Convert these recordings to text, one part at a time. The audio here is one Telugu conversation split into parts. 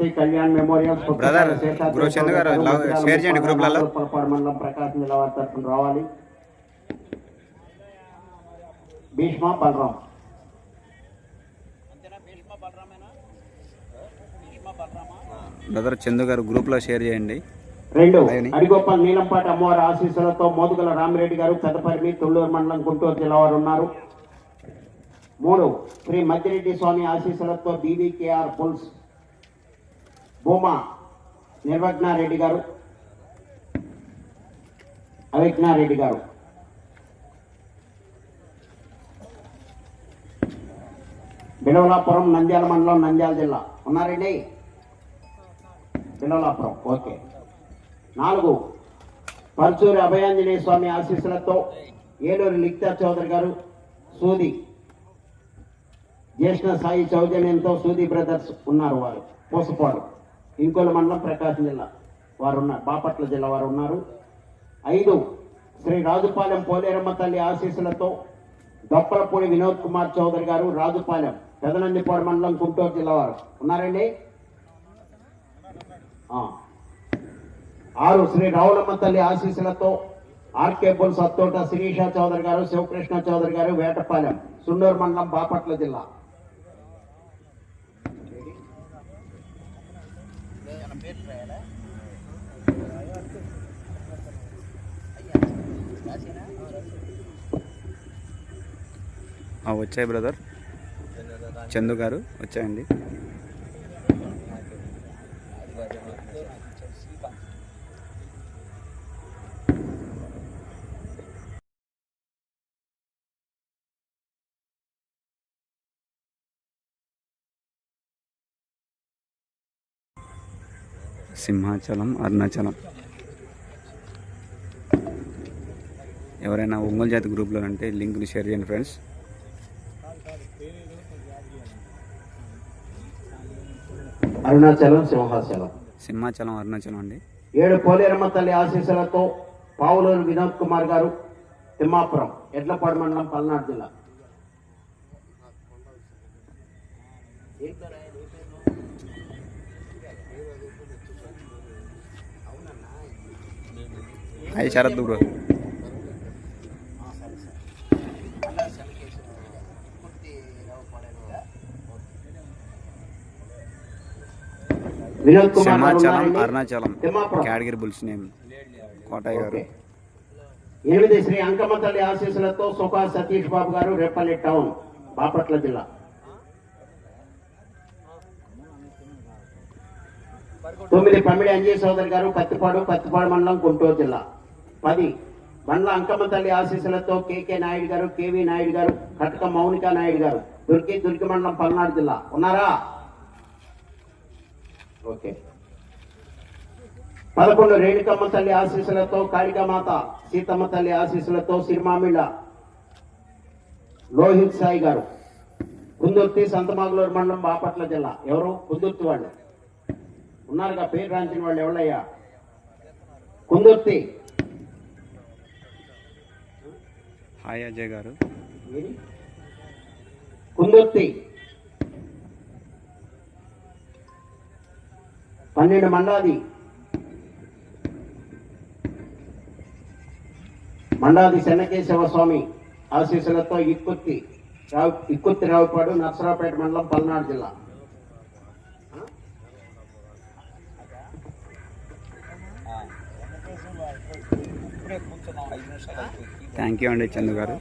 పద్మావతి కళ్యాణ్ మెమోరియల్ గారు, చేయండి గ్రూప్లలో. మండలం ప్రకాశం జిల్లా వారి తరఫున రావాలి. భీష్మ బలరాం. బ్రదర్ చందు గారు గ్రూప్లో షేర్ చేయండి. రెండు అలాగని. అడిగొప్పల్ నీలంపాటి అమ్మవారి ఆశీస్సులతో మోదుగల రామిరెడ్డి గారు తుళ్ళూరు మండలం గుంటూరు జిల్లా వారు ఉన్నారు. మూడు శ్రీ మద్దిరెడ్డి స్వామి ఆశీస్సులతో బీవీకేఆర్ పుల్స్ భూమా నిర్వజ్ఞారెడ్డి గారు. అవిజ్ఞారెడ్డి గారు. బిడవలాపురం నంద్యాల మండలం నంద్యాల జిల్లా. ఉన్నారండి బిడవలాపురం ఓకే. నాలుగు. పరుచూరి అభయాంజనేయ స్వామి ఆశీస్సులతో ఏలూరు లిఖితా చౌదరి గారు సూది. జ్యేష్ఠ సాయి చౌజన్యంతో సూది బ్రదర్స్ ఉన్నారు వారు పూసపాడు. ఇంకోల మండలం ప్రకాశం జిల్లా వారు ఉన్నారు బాపట్ల జిల్లా వారు ఉన్నారు ఐదు శ్రీ రాజుపాలెం పోలేరమ్మ తల్లి ఆశీస్సులతో దొప్పలపూడి వినోద్ కుమార్ చౌదరి గారు రాజుపాలెం పెదనందిపాడు మండలం గుంటూరు జిల్లా వారు ఉన్నారండి? ఆరు శ్రీ రావులమ్మ తల్లి ఆశీస్సులతో ఆర్కేపుల్ సత్తోట శిరీష చౌదరి గారు శివకృష్ణ చౌదరి గారు వేటపాలెం సున్నూరు మండలం బాపట్ల జిల్లా. వచ్చాయి బ్రదర్. చందు గారు వచ్చాయండి. సింహాచలం అరుణాచలం. ఎవరైనా ఒంగోలు జాతి గ్రూప్లో ఉంటే లింక్ని షేర్ చేయండి ఫ్రెండ్స్. అరుణాచలం సింహాచలం. సింహాచలం అరుణాచలం అండి. ఏడు పోలేరమ్మ తల్లి ఆశీస్సులతో పావులూరు వినోద్ కుమార్ గారు తిమ్మాపురం ఎడ్లపాడు మండలం పల్నాడు జిల్లా. Hi Sharath bro. Vinod Kumar garu Simhachalam? Arunachalam. Category bulls name Kotaiah garu. ఎనిమిది శ్రీ అంకమ్మ తల్లి ఆశీస్సులతో సుఖా సతీష్ బాబు గారు రేపల్లి టౌన్ బాపట్ల జిల్లా తొమ్మిది పమ్మిడి అంజయ్ సోదరి గారు పత్తిపాడు పత్తిపాడు మండలం గుంటూరు జిల్లా పది బండ్ల అంకమ్మ తల్లి ఆశీస్సులతో కేకే నాయుడు గారు కేవి నాయుడు గారు కటక మౌనిక నాయుడు గారు దుర్గి దుర్గి మండలం పల్నాడు జిల్లా ఉన్నారా ఓకే. పదకొండు రేణుకమ్మ తల్లి ఆశీస్సులతో కాళికామాత సీతమ్మ తల్లి ఆశీస్సులతో సిరిమామిళ్ళ లోహిత్ సాయి గారు. కుందుర్తి సంతమాగులూరు మండలం బాపట్ల జిల్లా. ఎవరు? కుందుర్తి వాళ్ళు. ఉన్నారుగా పేరు రాంచిన వాళ్ళు ఎవరయ్యా కుందుర్తి. హాయ్ అజయ్ గారు? కుందుర్తి. పన్నెండు మండాది. మండాది చెన్నకేశవ స్వామి ఆశీస్సులతో ఇక్కుత్తి రావు ఇక్కుత్తి రావుపాడు నర్సరావుపేట మండలం పల్నాడు జిల్లా. థ్యాంక్ యూ అండి చందు గారు.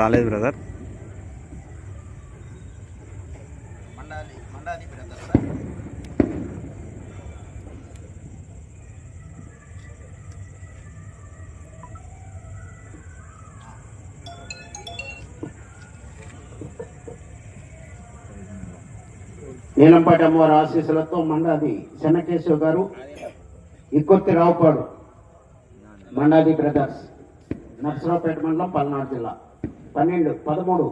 రాలేదు బ్రదర్. నీలంపాటి అమ్మవారి ఆశీస్సులతో మండాది చెన్నకేశవ గారు ఇక్కొత్తి రావుపాడు మండాది బ్రదర్స్ నర్సరావుపేట మండలం పల్నాడు జిల్లా. పన్నెండు పదమూడు.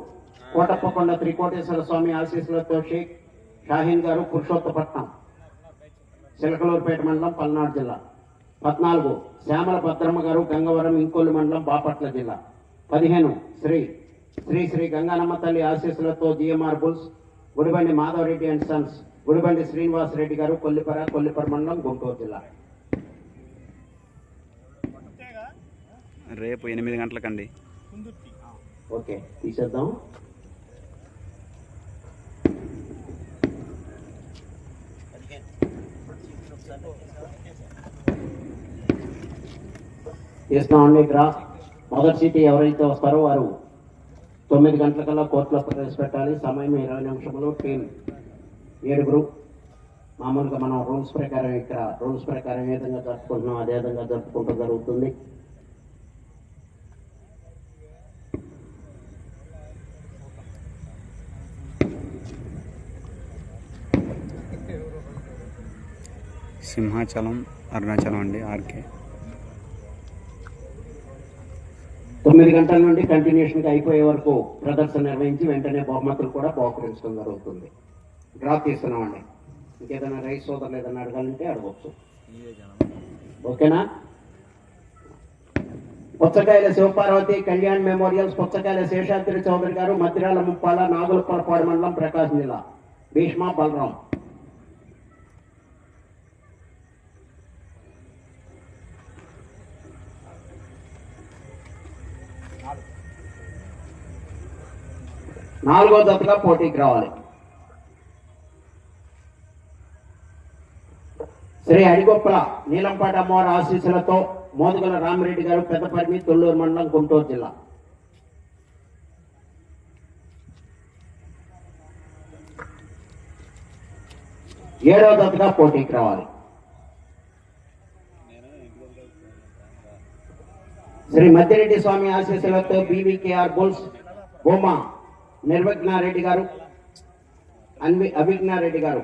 కోటప్పకొండ త్రికోటేశ్వర స్వామి ఆశీస్సులతో షేక్ షాహీన్ గారు పురుషోత్తపట్నం. చిలకలూరుపేట మండలం పల్నాడు జిల్లా. పద్నాలుగు శ్యామల భద్రమ్మ గారు గంగవరం ఇంకోలు మండలం బాపట్ల జిల్లా. పదిహేను శ్రీ శ్రీ శ్రీ గంగానమ్మ తల్లి ఆశీస్సులతో GMR bulls Gudibandi Madhavareddy and sons Gudibandi Srinivas Reddy garu Kollipara Kollipara మండలం గుంటూరు జిల్లా. రేపు ఎనిమిది గంటలకండి. ఓకే తీసేద్దాం. తీస్తామండి ఇక్కడ మొదటి సీట్ ఎవరైతే వస్తారో వారు తొమ్మిది గంటలకల్లా కోర్టులో ప్రవేశపెట్టాలి. సమయం ఇరవై నిమిషంలో టీం ఏడుగురు మామూలుగా మనం రూల్స్ ప్రకారం ఇక్కడ రూల్స్ ప్రకారం ఏ విధంగా జరుపుకుంటున్నాం అదే విధంగా జరుపుకుంటూ జరుగుతుంది. సింహాచలం అరుణాచలం అండి ఆర్కే. తొమ్మిది గంటల నుండి కంటిన్యూషన్ అయిపోయే వరకు ప్రదర్శన నిర్వహించి వెంటనే బహుమతులు కూడా బహుకరించడం జరుగుతుంది. డ్రాప్ చేస్తున్నామండి. ఇంకేదైనా రైస్ సోదరులు ఏదైనా అడగాలంటే అడగవచ్చు ఓకేనా? పుచ్చకాయల శివపార్వతి కళ్యాణ్ మెమోరియల్స్ పుచ్చకాయల శేషాద్రి చౌదరి గారు మద్రాల ముప్పాల నాగులపలపాడు మండలం ప్రకాశం జిల్లా భీష్మ బలరాం. నాలుగో దశగా పోటీకి రావాలి. శ్రీ అడిగొప్పల నీలంపాటి అమ్మవారి ఆశీస్సులతో మోదుగల రామిరెడ్డి గారు పెద్దపరిమి తొల్లూరు మండలం గుంటూరు జిల్లా. ఏడవ దశగా పోటీకి రావాలి. శ్రీ మద్దిరెడ్డి స్వామి ఆశీస్సులతో బీవీకేఆర్ బుల్స్ బొమ్మ నిర్విఘ్నారెడ్డి గారు అన్వి అభిజ్ఞారెడ్డి గారు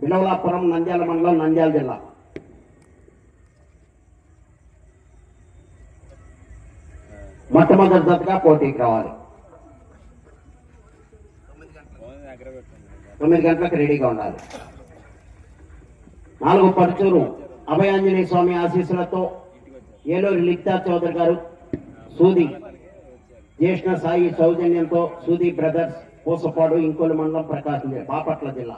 బిలవలాపురం నంద్యాల మండలం నంద్యాల జిల్లా. మొట్టమొదటి జతగా పోటీకి రావాలి. తొమ్మిది గంటలకు రెడీగా ఉండాలి. నాలుగు పరుచూరు అభయాంజనేయ స్వామి ఆశీస్సులతో ఏలూరు లిఖితా చౌదరి గారు సూది జ్యేష్ఠ సాయి సౌజన్యంతో సూది బ్రదర్స్ పూసపాడు ఇంకోలు మండలం ప్రకాశం బాపట్ల జిల్లా.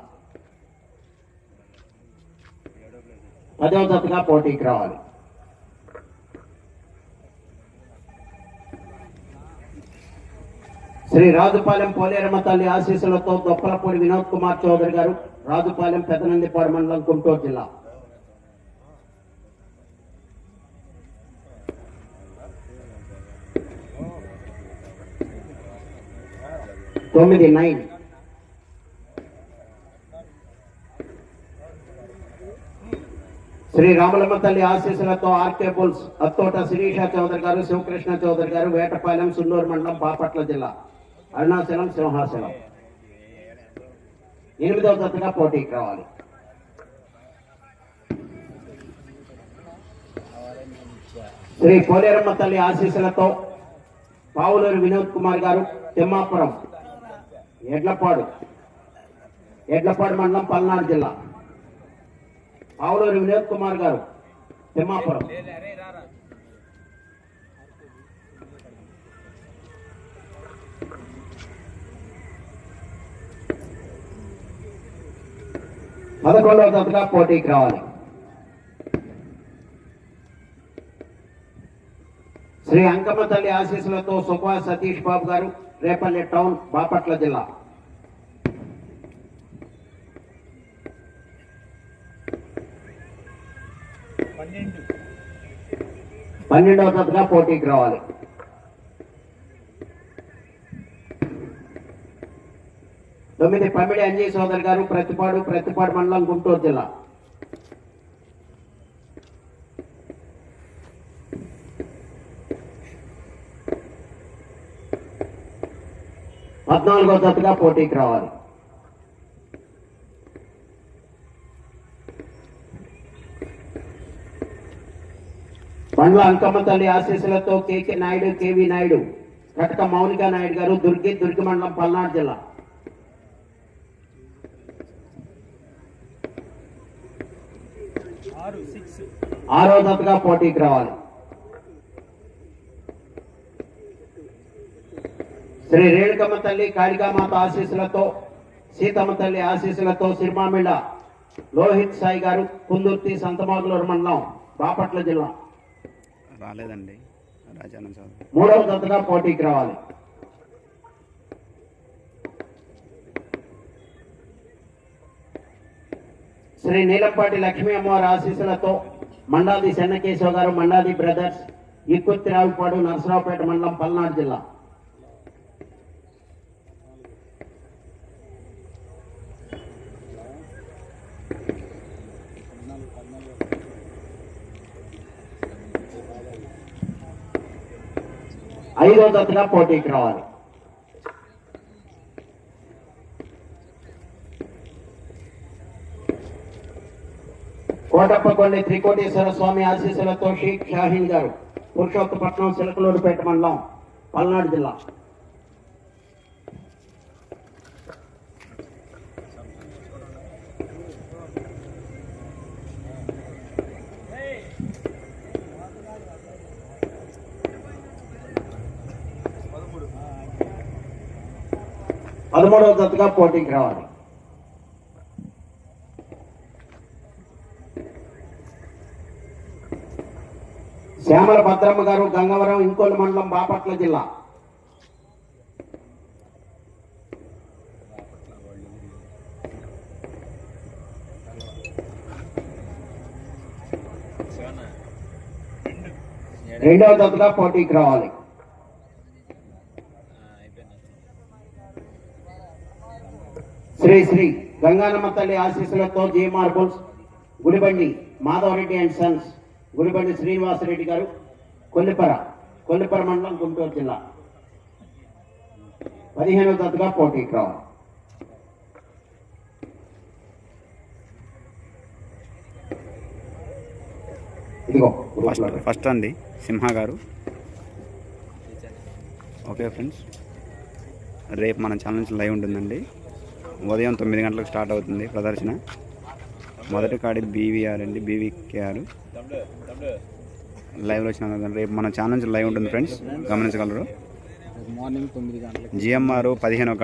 పదవ దశగా పోటీకి రావాలి. శ్రీ రాజుపాలెం పోలేరమ్మ తల్లి ఆశీస్సులతో దొప్పలపూడి వినోద్ కుమార్ చౌదరి గారు రాజుపాలెం పెదనందిపాడు మండలం గుంటూరు జిల్లా. తొమ్మిది నైన్. శ్రీ రామలమ్మ తల్లి ఆశీస్సులతో ఆర్కే బుల్స్ అత్తోట శిరీష చౌదరి గారు శివకృష్ణ చౌదరి గారు వేటపాలెం సున్నూరు మండలం బాపట్ల జిల్లా అరుణాచలం సింహాచలం. ఎనిమిదవ జతగా పోటీకి రావాలి. శ్రీ కోలేరమ్మ తల్లి ఆశీస్సులతో పావులూరు వినోద్ కుమార్ గారు తిమ్మాపురం ఎడ్లపాడు. ఎడ్లపాడు మండలం పల్నాడు జిల్లా. పావులూరు వినోద్ కుమార్ గారు తిమ్మాపురం. పదకొండవ జతగా పోటీకి రావాలి. శ్రీ అంకమ్మ తల్లి ఆశీస్సులతో సుభాష్ సతీష్ బాబు గారు రేపల్లి టౌన్ బాపట్ల జిల్లా. పన్నెండవ జతగా పోటీకి రావాలి. తొమ్మిది పమిడి అంజయ్ సోదరి గారు ప్రతిపాడు ప్రతిపాడు మండలం గుంటూరు జిల్లా. పద్నాలుగో జతగా పోటీకి రావాలి. బండ్ల అంకమ్మ తల్లి ఆశీస్సులతో కేకే నాయుడు కేవి నాయుడు కటక మౌనిక నాయుడు గారు దుర్గి దుర్గి మండలం పల్నాడు జిల్లా. ఆరో జతగా పోటీకి రావాలి. శ్రీ రేణుకమ్మ తల్లి కాళికామాత ఆశీస్సులతో సీతమ్మ తల్లి ఆశీస్సులతో సిరిమామిళ్ళ లోహిత్ సాయి గారు కుందుర్తి సంతమాగులూరు మండలం బాపట్ల జిల్లా. రాలేదండి. మూడవ జతగా పోటీకి రావాలి. శ్రీ నీలంపాటి లక్ష్మీ అమ్మవారి ఆశీస్సులతో మండాది చెన్నకేశవ గారు మండాది బ్రదర్స్ ఇక్కుర్తి రావుపాడు నరసరావుపేట మండలం పల్నాడు జిల్లా. ఐదో జతగా పోటీకి రావాలి. కోటప్పకొండ త్రికోటేశ్వర స్వామి ఆశీస్సులతో షేక్ షాహీన్ గారు పురుషోత్తపట్నం సిలకలూరుపేట మండలం పల్నాడు జిల్లా. పదమూడవ జతగా పోటీకి రావాలి. శ్యామల భద్రమ్మ గారు గంగవరం ఇంకోలు మండలం బాపట్ల జిల్లా. రెండవ దత్తగా పోటీకి రావాలి. శ్రీ శ్రీ గంగానమ్మ తల్లి ఆశీస్సులతో J marbles Gudibandi Madhavareddy and sons Gudibandi Srinivasareddy garu Kollipara Kollipara మండలం గుంటూరు జిల్లా. పదిహేనవ జతగా పోటీకి రావాలి ఇదిగో ఫస్ట్ ఫస్ట్ అండి సింహ గారు. Okay friends. రేపు మన ఛానల్ నుంచి లైవ్ ఉంటుందండి. ఉదయం తొమ్మిది గంటలకు స్టార్ట్ అవుతుంది ప్రదర్శన. మొదటి కాడి బీవీఆర్ అండి బీవీకేఆర్. లైవ్లో వచ్చిన రేపు మన ఛానల్ నుంచి లైవ్ ఉంటుంది ఫ్రెండ్స్ గమనించగలరు. మార్నింగ్ తొమ్మిది గంటలకి. జిఎంఆర్ పదిహేనో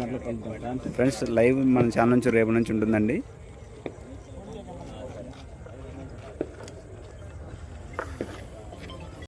గంటలకు కలుద్దాం ఫ్రెండ్స్ లైవ్ మన ఛానల్ నుంచి రేపు నుంచి ఉంటుందండి.